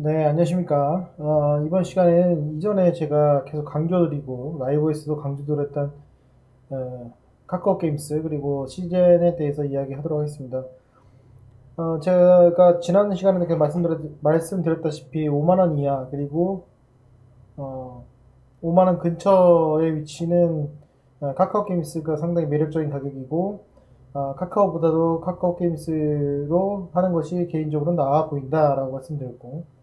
네, 안녕하십니까. 어, 이번 시간에는 이전에 제가 계속 강조드리고 라이브에서도 강조드렸던 어, 카카오 게임스 그리고 시즌에 대해서 이야기하도록 하겠습니다. 어, 제가 지난 시간에 계속 말씀드렸, 말씀드렸다시피 5만 원 이하 그리고 어, 5만 원 근처에 위치는 어, 카카오 게임스가 상당히 매력적인 가격이고 어, 카카오보다도 카카오 게임스로 하는 것이 개인적으로 나아 보인다라고 말씀드렸고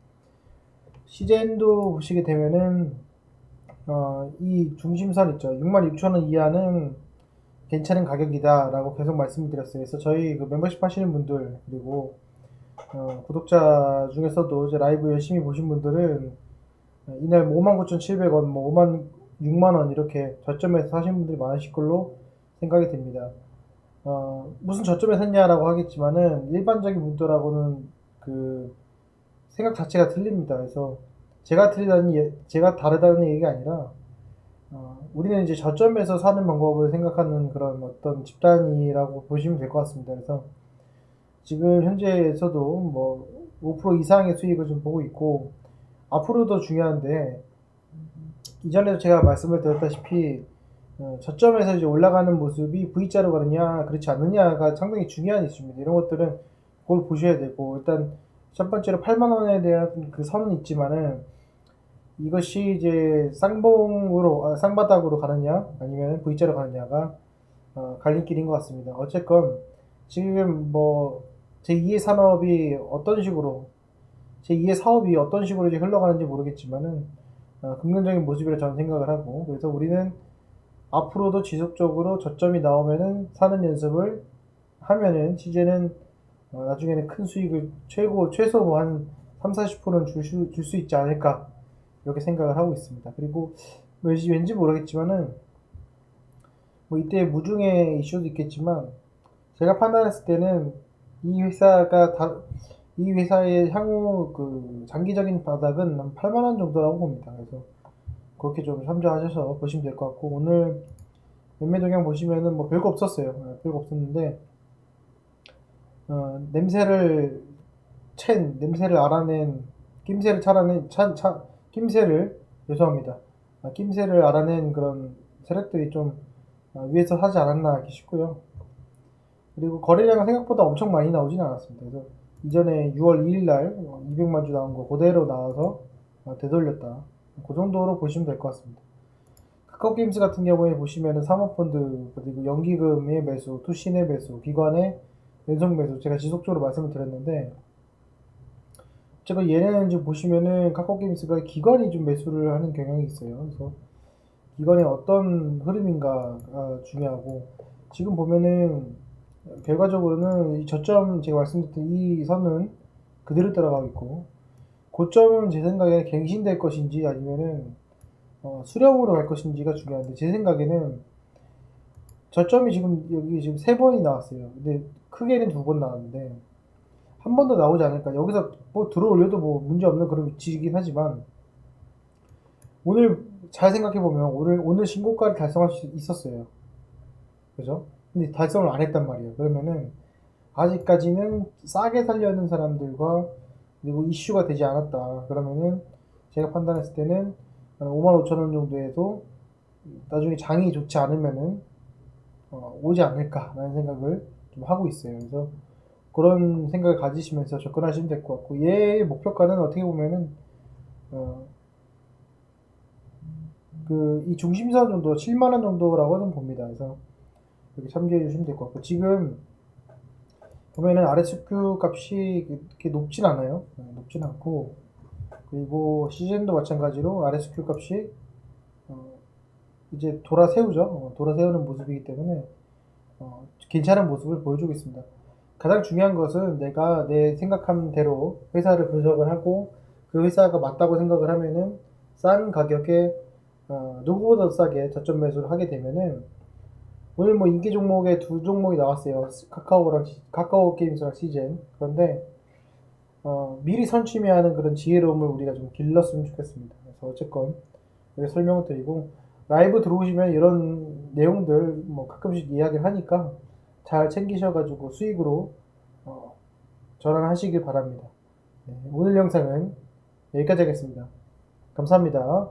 시젠도 보시게 되면은 어, 이 중심선 있죠. 66,000원 이하는 괜찮은 가격이다라고 계속 말씀드렸어요. 그래서 저희 그 멤버십 하시는 분들 그리고 어, 구독자 중에서도 이제 라이브 열심히 보신 분들은 어, 이날 59,700원, 뭐 5만 6만 원 이렇게 저점에서 사신 분들이 많으실 걸로 생각이 됩니다. 어, 무슨 저점에 샀냐라고 하겠지만은 일반적인 분들하고는 그 생각 자체가 틀립니다. 그래서 제가 틀리다는 예- 제가 다르다는 얘기가 아니라 어, 우리는 이제 저점에서 사는 방법을 생각하는 그런 어떤 집단이라고 보시면 될 것 같습니다. 그래서 지금 현재에서도 뭐 5% 이상의 수익을 좀 보고 있고 앞으로도 중요한데 이전에도 제가 말씀을 드렸다시피 어, 저점에서 이제 올라가는 모습이 V자로 가느냐 그렇지 않느냐가 상당히 중요한 이슈입니다. 이런 것들은 그걸 보셔야 되고 일단 첫 번째로 8만 원에 대한 그 선은 있지만은 이것이 이제 쌍봉으로 아, 쌍바닥으로 가느냐 아니면 V자로 가느냐가 어, 갈림길인 것 같습니다. 어쨌건 지금 뭐 제2의 산업이 어떤 식으로 제2의 사업이 어떤 식으로 이제 흘러가는지 모르겠지만은 어, 긍정적인 모습이라 저는 생각을 하고 그래서 우리는 앞으로도 지속적으로 저점이 나오면은 사는 연습을 하면은 시제는 어, 나중에는 큰 수익을 최고 최소 뭐 한 3, 40%는 줄수 줄 수 있지 않을까 이렇게 생각을 하고 있습니다. 그리고 뭐 왠지, 왠지 모르겠지만은 뭐 이때 무중의 이슈도 있겠지만 제가 판단했을 때는 이 회사가 다, 이 회사의 향후 그 장기적인 바닥은 한 8만 원 정도라고 봅니다. 그래서 그렇게 좀 참조하셔서 보시면 될 것 같고 오늘 매매 동향 보시면은 뭐 별거 없었어요. 어, 별거 없었는데 어, 냄새를 챈 냄새를 알아낸 낌새를 차라낸 차, 차, 낌새를 죄송합니다. 아, 낌새를 알아낸 그런 세력들이 좀 어, 위에서 사지 않았나 싶고요. 그리고 거래량은 생각보다 엄청 많이 나오진 않았습니다. 그래서 이전에 6월 2일 날 200만 주 나온 거 그대로 나와서 어, 되돌렸다. 그 정도로 보시면 될 것 같습니다. 카카오 게임스 같은 경우에 보시면은 사모펀드 그리고 연기금의 매수, 투신의 매수, 기관의 연속 매수 제가 지속적으로 말씀을 드렸는데 제가 얘네는 지금 보시면은 카카오 게임스가 기관이 좀 매수를 하는 경향이 있어요. 그래서 기관의 어떤 흐름인가가 중요하고 지금 보면은 결과적으로는 이 저점 제가 말씀드렸던 이 선은 그대로 따라가고 있고 고점은 제 생각에 갱신될 것인지 아니면은 어, 수렴으로 갈 것인지가 중요한데 제 생각에는 저점이 지금 여기 지금 세 번이 나왔어요. 근데 크게는 두 번 나왔는데 한 번 더 나오지 않을까. 여기서 뭐 들어올려도 뭐 문제 없는 그런 위치이긴 하지만 오늘 잘 생각해 보면 오늘 오늘 신고가를 달성할 수 있었어요. 그죠? 근데 달성을 안 했단 말이에요. 그러면은 아직까지는 싸게 살려는 사람들과 그리고 이슈가 되지 않았다. 그러면은 제가 판단했을 때는 5만 5천 원 정도에도 나중에 장이 좋지 않으면은 어, 오지 않을까라는 생각을 좀 하고 있어요. 그래서 그런 생각을 가지시면서 접근하시면 될 것 같고 얘의 목표가는 어떻게 보면은 어, 그이 중심선 정도 7만 원 정도라고 좀 봅니다. 그래서 이렇게 참조해 주시면 될 것 같고 지금 보면은 RSQ 값이 이렇게 높진 않아요. 네, 높진 않고 그리고 시즌도 마찬가지로 RSQ 값이 어, 이제 돌아 세우죠. 어, 돌아 세우는 모습이기 때문에 어, 괜찮은 모습을 보여주고 있습니다. 가장 중요한 것은 내가 내 생각한 대로 회사를 분석을 하고 그 회사가 맞다고 생각을 하면은 싼 가격에 어, 누구보다 싸게 저점 매수를 하게 되면은 오늘 뭐 인기 종목에 두 종목이 나왔어요. 카카오랑 시- 카카오 게임즈랑 시즌. 그런데 어, 미리 선취매하는 그런 지혜로움을 우리가 좀 길렀으면 좋겠습니다. 그래서 어쨌건 설명을 드리고 라이브 들어오시면 이런 내용들 뭐 가끔씩 이야기를 하니까 잘 챙기셔가지고 수익으로 어, 전환하시길 바랍니다. 네, 오늘 영상은 여기까지 하겠습니다. 감사합니다.